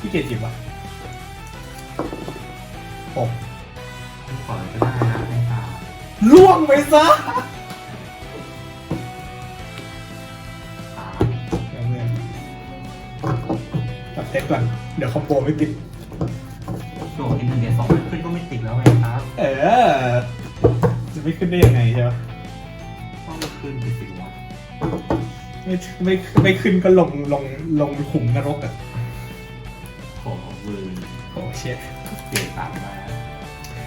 พี่เกจิบวะหกผมก่อนก็ได้นะให้ตาล่วงไปซะตาเดี๋ยวเงินตัดเทปก่อนเดี๋ยวคอมโบไม่ติด โดดอินเทอร์เน็ตสองขึ้นก็ไม่ติดแล้วไงครับเออ จะไม่ขึ้นได้ยังไงใช่ปะต้องขึ้นไปสิวะไม่ไม่ไม่ขึ้นก็ลงลงลงขุมนรกอะขอมือโอ้ เชี่ยเปลี่ยนตามมา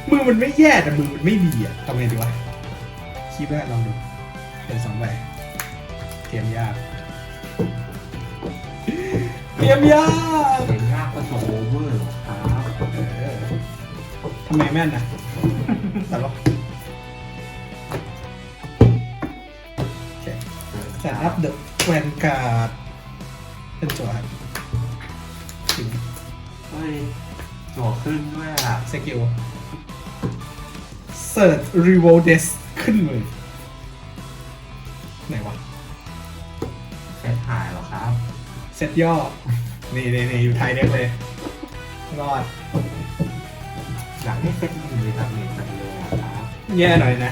มือมันไม่แย่แต่มือมันไม่ดีอะทำไงดีวะคิดว่าลองดู เป็นสองใบเกมยากเกมยากเปลี่ยนยากก็โซโอเวอร์หรอครับเออทำไมแม่นนะแต่ว่าโอเคแต่อัพเดอะแวนการ์ดเป็นจั่วครับ โดดขึ้นด้วยอะสกิลเสิร์ชรีโวเดสขึ้นมือไหนวะเซตหายเหรอครับ เซตย่อ นี่นี่นี่อยู่ไทยเด็กเลย รอดอยากให้เซตมันอยู่ในดาเมจจังเลยอะครับแย่หน่อยนะ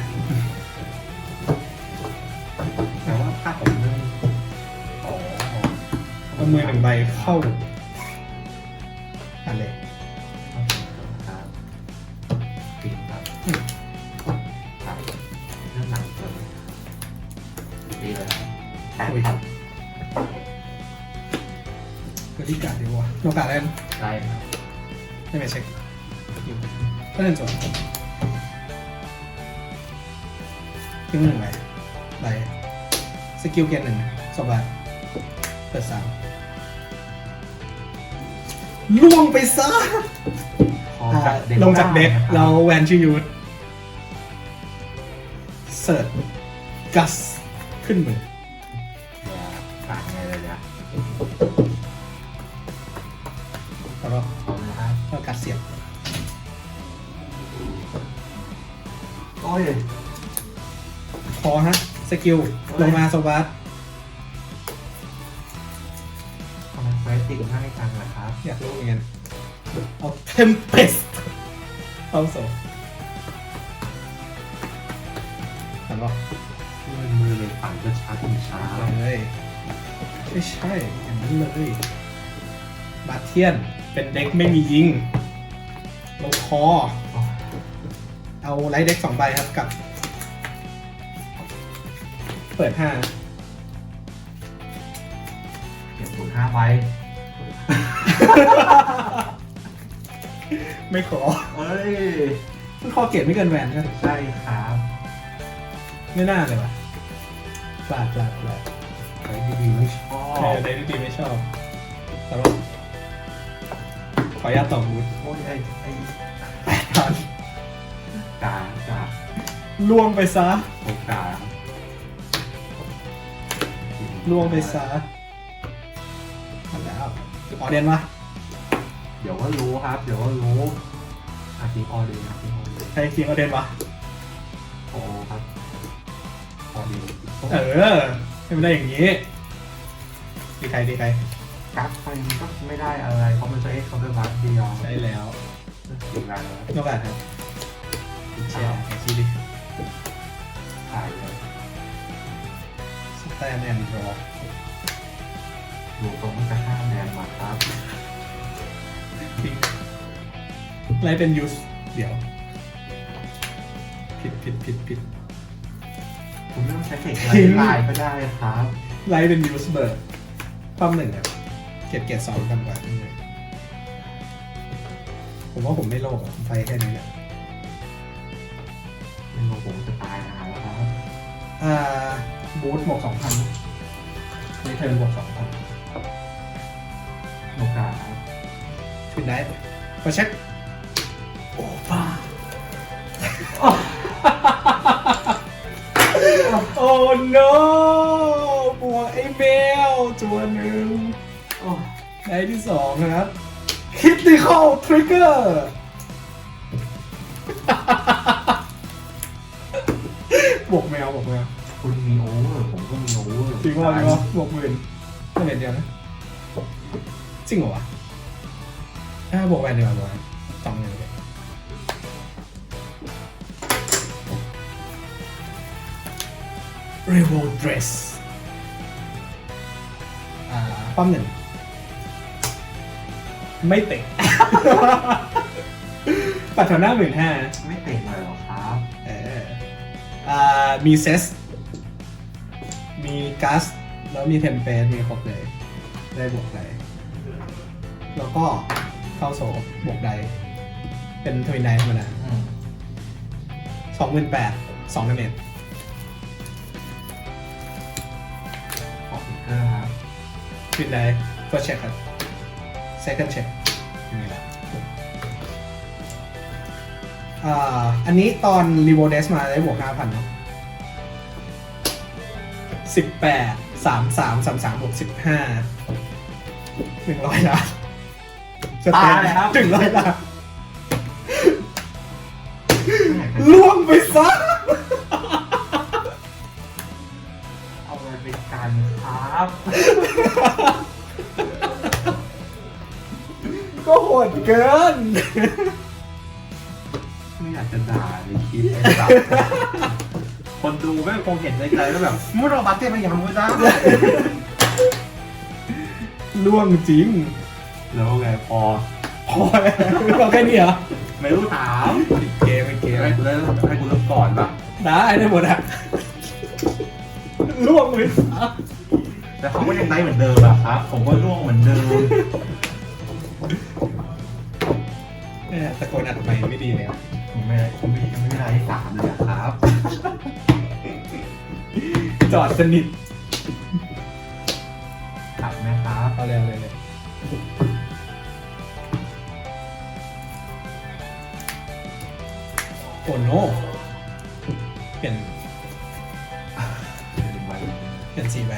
แต่ว่าภาพผมเรื่องอ๋อเอามือหนึ่งใบเข้าอะไรค โนกาเล่นได้ครับไม่ไปเช็คอยู่ก็เล่นจบทิ้งมือหนึ่งใบใบสกิลเกียร์หนึ่งสองใบเปิดสามล่วงไปซะพออ่าจากเด็กลงจากเด็กได้นะครับเราแวนชื่อยูดเสิร์ชกัสขึ้นมือ กัสเสียบโอ้ยพอฮะ สกิล ลงมาโซบัสทำไมไฟติดง่ายจังล่ะครับ อยากรู้เหมือนกันเอาเทมเพสเอาโซแล้วก็มือมือเลยปั่นก็ช้าถึงช้าเลยไม่ใช่อย่างนั้นเลย บาเทียนเป็นเด็กไม่มียิง ลงคอ เอาไลท์เด็กสองใบครับกับ เปิดห้าเก็บศูนย์ห้าใบไม่ขอเอ้ยคอเกตไม่เกินแหวนใช่ไหมใช่ครับไม่น่าเลยว่ะพลาดพลาดพลาดไฟดีๆไม่ชอเออบในดีไม่ชอบแต่ว่า ขออนุญาตต่อบูธโอ้ยไอ้ไอ้แปดพันกาจากล่วงไปซะโอกาสล่วงไปซะมาแล้วออเดนวะเดี๋ยวก็รู้ครับ เดี๋ยวก็รู้อาทิตย์ออเดย์อาทิตย์ออเดย์ใครคิงออเดนวะโอ้ครับออเดย์เออให้มันได้อย่างนี้ดีใครดีใคร กักไปมันก็ไม่ได้อะไร เพราะมันจะเอ็กซ์เคาน์เตอร์บัสเดียวใช่แล้วถึงงานแล้วนอกจากครับติดแชเช้าร์แอคทีดิถ่ายเลยสแตนแอนด์รอดูตรงมันจะห้าแนนมาครับไลท์เป็นยูสเดี๋ยว ผิดผิดผิดผิดคุณไม่ต้องใช้เทคทิ้งไลน์ก็ได้ครับ ไลท์เป็นยูสเบิร์ดความหนึ่งอะ เก็บเกียร์สองกันกว่านี่เลยผมว่าผมไม่โลภอะผมไปแค่นี้แหละเป็นโลโก้จะตายนานแล้วครับอ่าบูทบวกสองพันในเทิร์นบวกสองพันโอกาสครับถึงได้พอเช็คโอ้บ้าโอ้ no ในที่สองนะครับ critical trigger บวกแมวบวกแมวคุณมีโอเวอร์ผมก็มีโอเวอร์จริงว่าจริงว่าบวกหมื่นไม่เห็นเดียวนะ จริงเหรอวะถ้าบวกแวนดีกว่าบวกแวนสองหนึ่งเลย r e v o l Dress อ่าป้อมหนึ่ง ไม่เตะ ปัดแถวหน้าหมื่นห้าไม่เตะเลยเหรอครับเอออ่ามีเซส มีกัส แล้วมีเทมเปสมีครบเลย ได้บวกใดแล้วก็เข้าโซบวกใดเป็นทวินไนธรรมดาอืมสองหมื่นแปดสองดาเมจขอพิกเกอร์ครับ ทวินไนก็เช็คครับ second check นี่แหละอ่าอันนี้ตอนรีโวเดสมาได้บวกห้าพันเนาะสิบแปดสามสามสามสามบวกสิบห้าหนึ่งร้อยล้านสเตนหนึ่งร้อยล้านล่วงไปซะเอาไปเป็นการครับ หดเกิน ไม่อยากจะด่าเลยคิดไอ้สัสคนดูแม่งคงเห็นในใจแล้วแบบมุดเอาบัตเต้มายังไม่ได้ล่วงจริง แล้วไงพอ พอแล้วเราแค่นี้เหรอ ไม่รู้ถามเกมไม่เกมให้กูเริ่มให้กูเริ่มก่อนป่ะได้ได้หมดอะล่วงไปซะแต่เขาก็ยังได้เหมือนเดิมอะครับ ผมก็ร่วงเหมือนเดิม ตะโกนอัดไปไม่ดีเลยอะผมไม่ผมไม่ไม่ได้ที่สามเลยอะครับ จอดสนิทขับไหมครับเอาเร็วเลยเลยโอ้โนเปลี่ยนเปลี่ยนสี่ใบ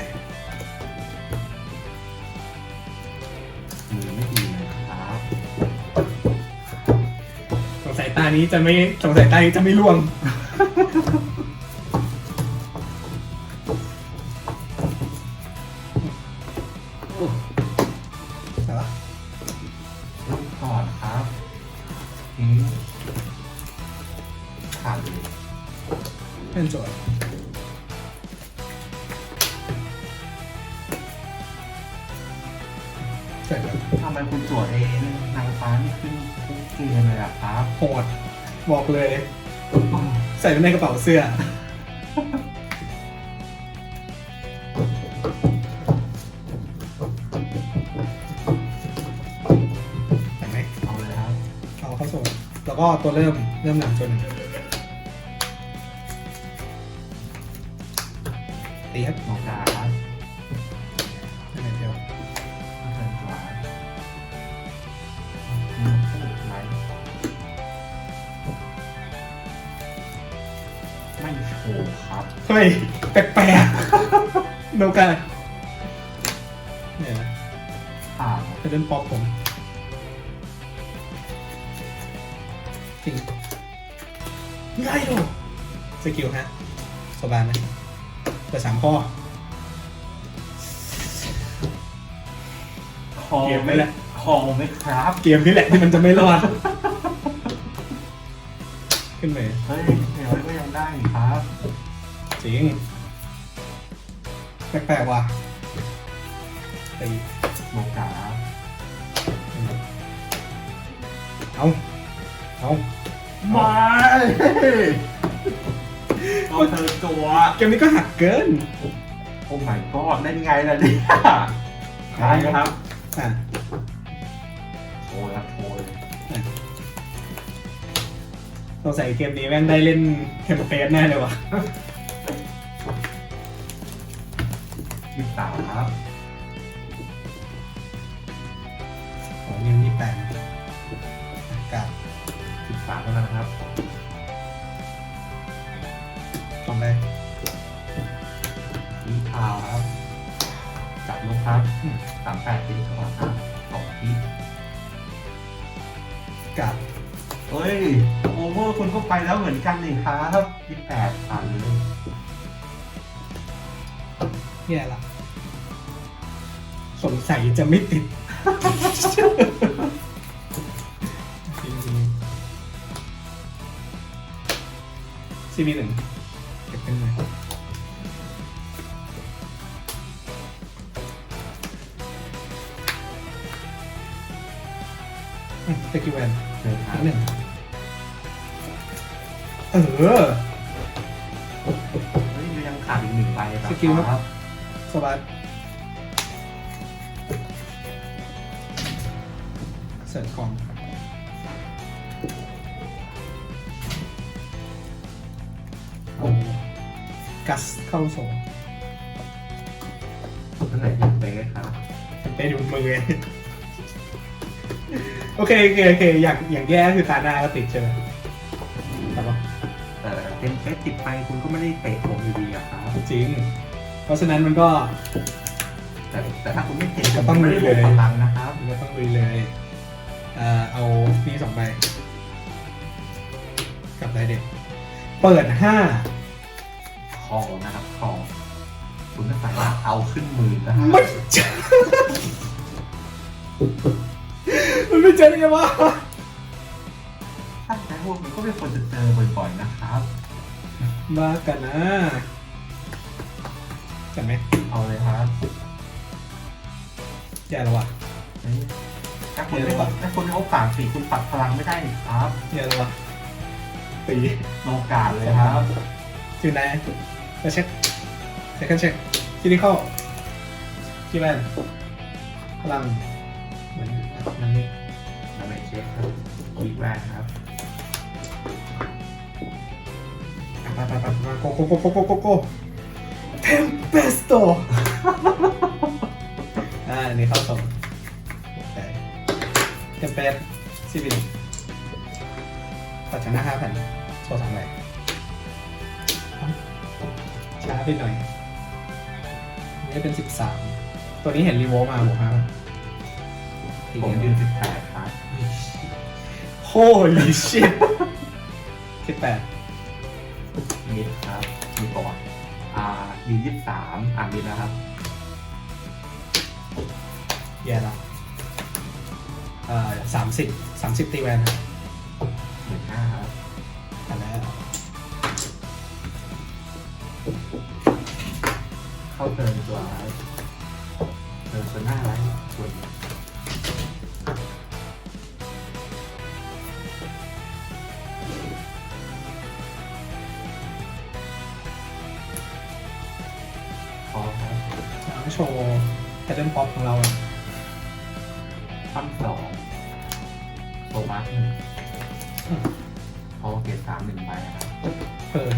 านี้จะไม่สงสัยตานี้จะไม่ล่วงแต่ว่าเริ่มก่อนครับทิ้งขาดเลยเป็นโจทย์ใช่ครับทำไมคุณจั่วเองนางฟ้านี่ขึ้นทุ กเกมเลยอะครับโหดบอกเลย ใส่ไว้ในกระเป๋าเสื้อเห็นไหมเอาเลยครับเอาเข้าโซนแล้วก็ตัวเริ่มเริ่มหลังจนงตีครับมองกาครับ โนกาเนี่ยนะผ่านเป็นเล่นป๊อปผมจริงง่ายโลสกิลฮะสบายไหมเปิดสามข้อคอเกมไม่ไม่ละคอไม่ครับ เกมนี้แหละที่มันจะไม่รอด ขึ้นไปเฮ้ยเดี๋ยวก็ยังได้นี่ครับ จริง แปลกๆว่ะตีโมกาเอาเอาไม่เอาเธอตัวเกมนี้ก็หักเกิน โอ้ my god เล่นไงล่ะเนี่ยได้ครับอะโชว์ครับโชว์เลยสงสัยเกมนี้แม่งได้เล่นเทมเพลตแน่เลยว่ะ ยี่สามครับโอ้ยยังมีแปดกาศสิบสามเท่านั้นครับสองได้ยี่พาวครับ จับลูกครับสามแปดตีก่อนครับสองทีกาดเฮ้ย โอเวอร์คุณก็ไปแล้วเหมือนกันนี่ครับยี่แปดผ่านเลย เนี่ยล่ะ สงสัยจะไม่ติด จริงๆซีบีหนึ่งเก็บเป็นไงตะกี้แวนอีกหนึ่งเออ เฮ้ยยังขาดอีกหนึ่งใบสกิลครับ สวัสดเสิร์ชของโอ้กัสเข้าโซ่ท่านไหนยังเป๊ะครับไปดูมือโอเคโอเคโอเคอย่างอย่างแย่คือตาหน้าก็ติดใช่ไหมแต่ว่าแต่เต็มเป๊ะติดไปคุณก็ไม่ได้เตะผมอยู่ดีอะครับจริง เพราะฉะนั้นมันก็ แต่แต่ถ้าคุณไม่เตะก็ต้องไม่ได้ลุยเลยพลังนะครับมันก็ต้องลุยเลยเอ่อเอานี่สองใบกับไรเด็ก เปิดห้าคอนะครับคอคุณไม่สามารถเอาขึ้นมือนะครับไม่เจอมันไม่เจอได้ไงวะตั้งใจว่ามันก็ไม่ควรจะเจอบ่อยๆนะครับมากันนะ จัดไหมเอาเลยครับแย่แล้ววะเฮ้ยถ้าคุณไม่ถ้าคุณไม่โอกาสสิคุณปัดพลังไม่ได้นี่ครับแย่แล้ววะตีโอกาสเลยครับคือไหนมาเช็คเช็คกันเช็คที่นี่เข้าที่แวนพลังเหมือนมันนี่เราไปเช็คครับคีย์แวนครับไปไปไปไปโกโกโกโกโกโกโกเท มเปสโตอ่าอันนี้เข้าสองโอเคเทมเปสซีบินตัดชนะห้าพันโชว์สองใบช้าไปหน่อยอันนี่เป็นสิบสามตัวนี้เห็นรีโวมาบวกห้าพันผมยืนสิบแปดครับโ o ลีชิตสิบแปดมิดครับมีก่อนอ่า ยืนยี่สิบสามอ่ามิดนะครับแย่แล้วเอ่อสามสิบสามสิบตีแวนครับหมื่นห้าครับอันแล้วเข้าเทิร์นตัวร้ายเทิร์นตัวหน้าร้ายส่วน หนึ่งใบครับเพอ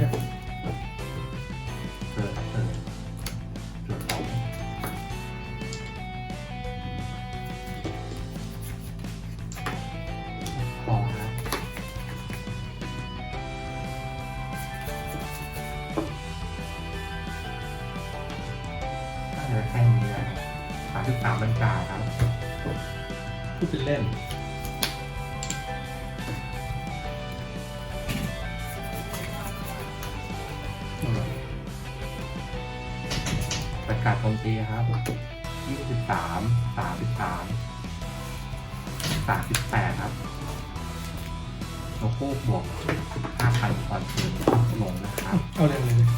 5,000คอนเฟิร์มชั่วโมงนะครับเอาเลยเอาเลย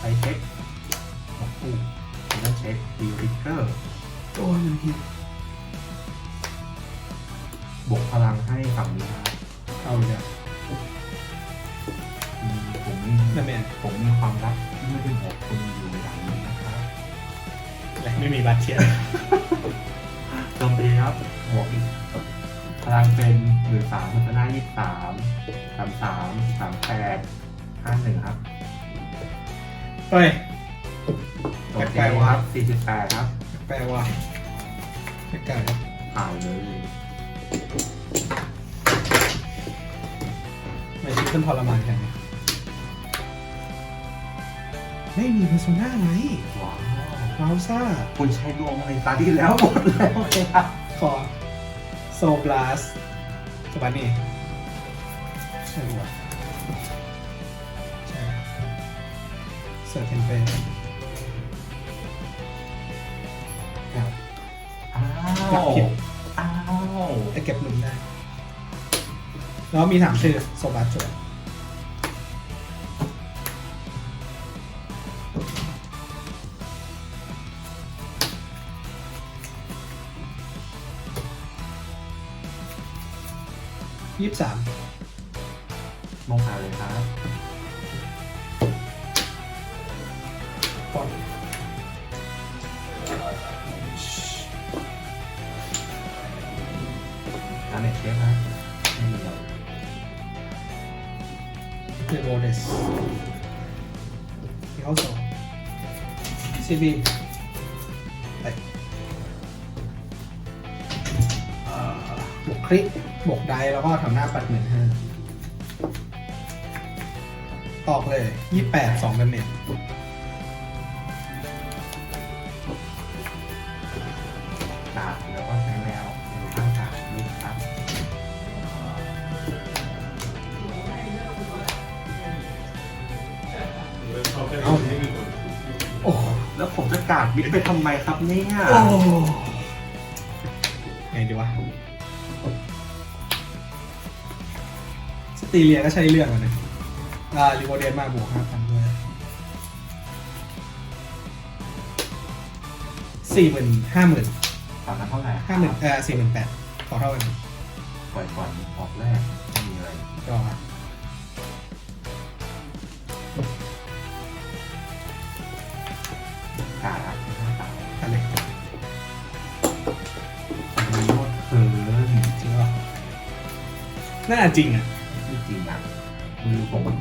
ไปเช็คของคู่แล้วเช็คดีลิกเกอร์ตัวนึงทีบวกพลังให้ฝั่งนี้นะครับเอาเลยอผมนั่นเองผมมีความรักที่ไม่ได้บอกคุณอยู่ในหลังนี้นะครับไม่มีบัตรเทียนจำไปครับบอกอีก พลังเป็นหมื่นสามพันหน้ายี่สิบสามสามสามสามแปดห้าหนึ่งครับเฮ้ยโจมตีครับสี่สิบแปดครับแปลว่าไม่กล้าครับผ่านเลยไม่ชิคเกิลทรมานแค่ไหนไม่มีเพอร์โซน่าไงว้าววาวซ่า คุณใช้ดวงในตาที่แล้วหมดแล้วเลยครับขอ โซบลาสสบันนี่ใช่ปะใช่เซอร์เทนเปนครับอ้าหลัวกผิดอ้าว แต่เก็บหลุมได้ แล้วมีถามชื่อโซบาสจวด ยี่สิบสามมองหาเลยครับปอนอันเน็ตเช็คครับไม่มีหรอกเรโบเดสที่เขาสองซีบีไปเอ่อบวกคลิก บวกไดแล้วก็ทำหน้าปัดหนึ่งห้าออกเลยยี่แปดสองดาเมจดาบแล้วก็ใช้แมวเป็นข้างสามลูกครับเอ้าโอ้แล้วผมจะกาดวิทย์ไปทำไมครับเนี่ยโอ้ไงดีวะ ตีเลียก็ใช้เรื่องอะนะอ่าลิโวเดนมาบวกห้าพันด้วยสี่หมื่นห้าหมื่นตอนนั้นเท่าไหร่ห้าหมื่นเออสี่หมื่นแปดขอเท่ากันปล่อยก่อนออกแรกไม่มีอะไรก็กาดครับข้างสามอันเลยมีโทษเคินจริงป่ะน่าจริงอะ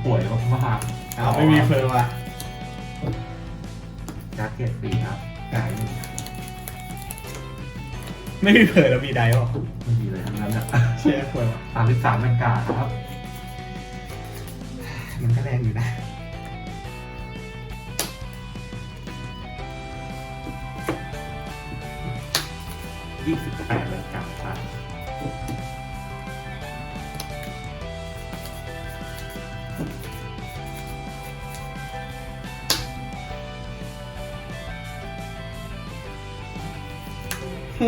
ป่วยมากๆอ้าวไม่มีเพลว่ะจัดเก็ตปีครับกายหนึ่งไม่มีเพลแล้วมีไดป่ะไม่มีเลยทั้งนั้นอะเชียร์เพลว่ะสามสิบสามเป็นกาดครับ มันก็แรงอยู่นะยี่สิบแปด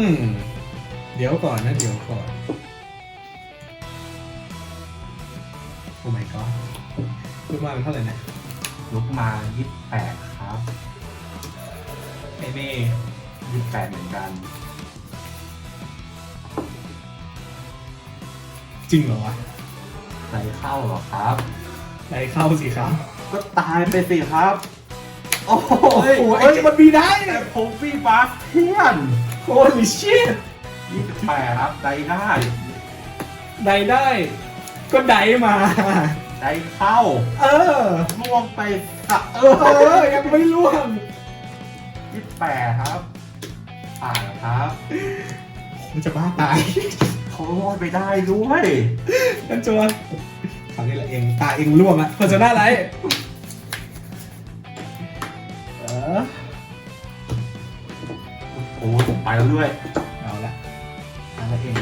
มเดี๋ยวก่อนนะ เดี๋ยวก่อน โอ้ my god พูดมาเป็นเท่าไหร่นะลุกมายี่สิบแปดครับไอ้นี่ยี่สิบแปดเหมือนกัน จริงเหรอวะใจเข้าเหรอครับไดเข้าสิครับ ก็ตายไปสิครับ โอ้โหโอ้โหไอ้เจ๊มันมีได้ แต่ผมพี่บาสเทียน โอ้ลิชิตยี่สิบแปดครับใจได้ไดได้ ก็ไดมาใจเข้าเออ ล่วงไปสะเอเอออ ยังไม่ร่วงยี่สิบแปดครับผ่านครับมันจะบ้าตายเขารอดไปได้ด้วย กันจวนคราวนี้แหละเองตาเองร่วงอะเพอร์ซนาไร โอ้ยผมไปแล้วด้วย เอาละอะไรเอง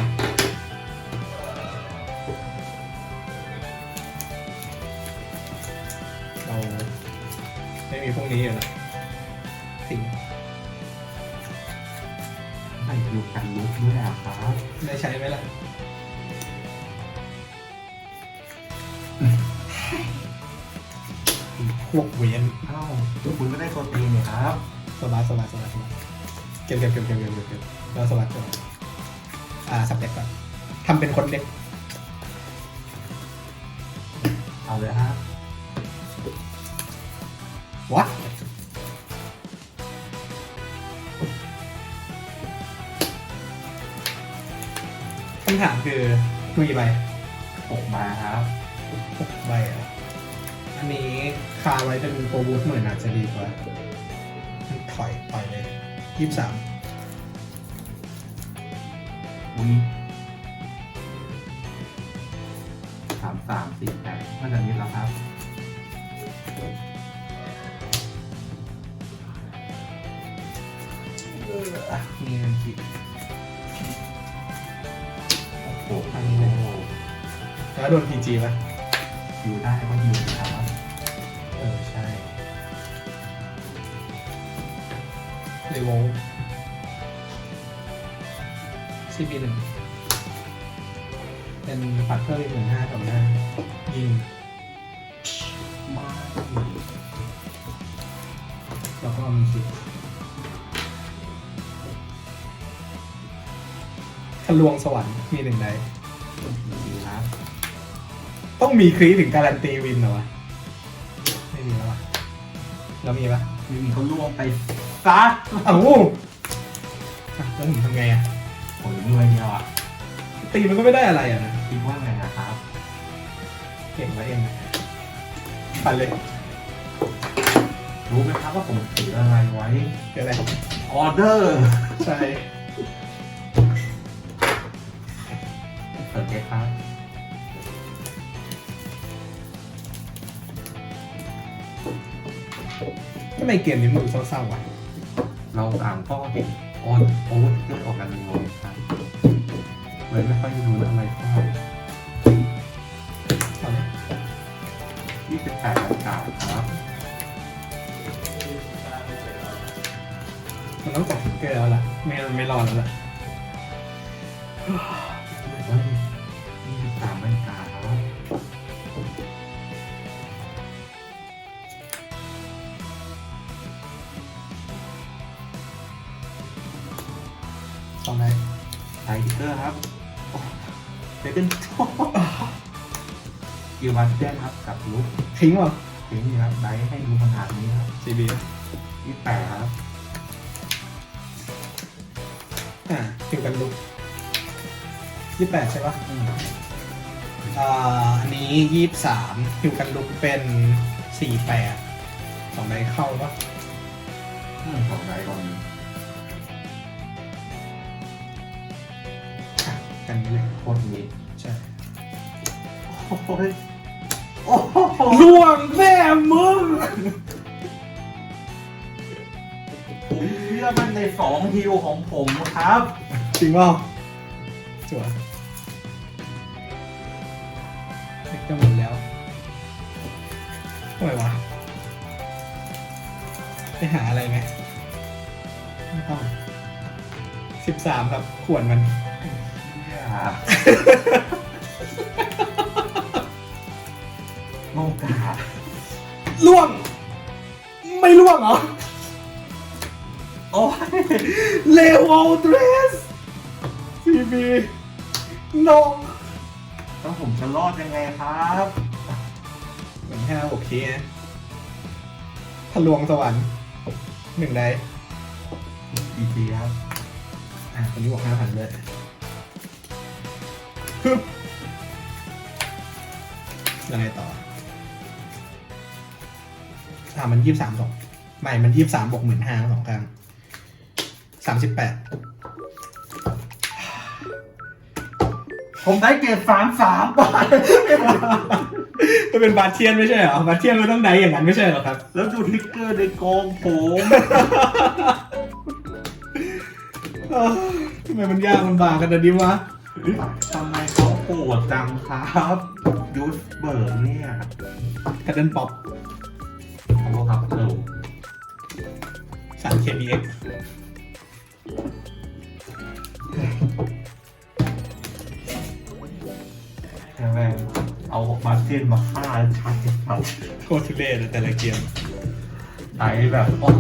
เราไม่มีพวกนี้อยู่แล้วทิ้งไม่ดูกันลุกด้วยอะครับได้ใช้ไหมล่ะ พวกเวียนเอ้าคุณก็ได้โปรตีนเนี่ยครับ สบายสบายสบายสบายเก็บเก็บเก็บเก็บเก็บเก็บเก็บแล้วสบายก่อนอ่าสับเด็กก่อนทำเป็นคนเด็กเอาเลยครับวะคำถามคือคุยใบหกมาครับหกใบอะอันนี้คาไว้เป็นโปรบูทเหมือนอาจจะดีกว่าถอยปล่อยเลย ยี่สิบสามอุ้ยสามสามสี่แปดมันจะมิดแล้วครับมีเงินกี่โอ้โหอันนี้เลยแล้วโดนพีจีป่ะอยู่ได้ก็อยู่ ซีบีหนึ่งเป็นปัดเพิ่มอีกหนึ่งห้าต่อหน้ายิงมาแล้วก็มีคิดทะลวงสวรรค์มีหนึ่งใดดีครับต้องมีครีถึงการันตีวินเหรอวะไม่มีแล้ววะเรามีปะไม่มีเขาล่วงไปซะเอ้าอะแล้วผมทำไงอะ ผมรวยเดียวอะตีมันก็ไม่ได้อะไรอะนะคิดว่าไงนะครับเก่งแล้วเองปันเลยรู้ไหมครับว่าผมถืออะไรไว้เกิดอะไรออเดอร์ใช่เปิดเก๊ครับทำไมเกมนี้มันดูเศร้าๆวะเราอ่านก็เห็นออนโอเวอร์เยอะออกกันงง เหมือนไม่ค่อยรู้อะไรเท่าไหร่ตอนนี้ยี่สิบแปดอากาครับมันต้องกดเกลือแล้วล่ะ ไม่ไม่รอดแล้วล่ะ เดี๋ยวเป็นโชยูวันเดนครับกับลุกทิ้งวะถึงนี่ครับไดให้ดูขนาดนี้ครับซีบียี่แปดครับอ่าถึงกันลุกยี่แปดใช่ปะอืมอ่าอันนี้ยี่สามอยู่กันลุกเป็นสี่แปดสองใบเข้าปะอืมของไดก่อน กันนี้เลยโคตรมีใช่โอ้โหโอ้โหล่วงแม่มึงผมเชื่อมันในสองฮิวของผมครับจริงเปล่าจั่วเด็กจะหมดแล้วทำไมวะไปหาอะไรไหมไม่ต้องสิบสามครับขวนมัน อย่าโมกาล่วง ไม่ล่วงเหรอ โอ้ยเลวอลเดรสซีบีนองแล้วผมจะรอดยังไงครับเหมือนห้าโอเคนะทะลวงสวรรค์หนึ่งใดดีจีครับ อะคนนี้บอกห้าพันเลยฮึบ ยังไงต่อ อ่ามันยี่สามสองไม่มันยี่สามบวกหมื่นห้าสองครั้งสามสิบแปดผมได้เกรดสามสามบาทก็เป็นบาเทียนไม่ใช่เหรอบาเทียนมันต้องได้อย่างนั้นไม่ใช่เหรอครับ แล้วดูทริกเกอร์ในกองผมเอ้าทำไมมันยากมันบากกันนะดิวะทำ ไมเขาโหดจังครับยูสเบิร์กเนี่ยแพทเทิร์นป๊อปขอโทษครับเออสาม KBX แค่แม่งเอามาเส้นมาฆ่าชัดแบบโคตรทุเรศเลยแต่ละเกมไอแบบโอ้ย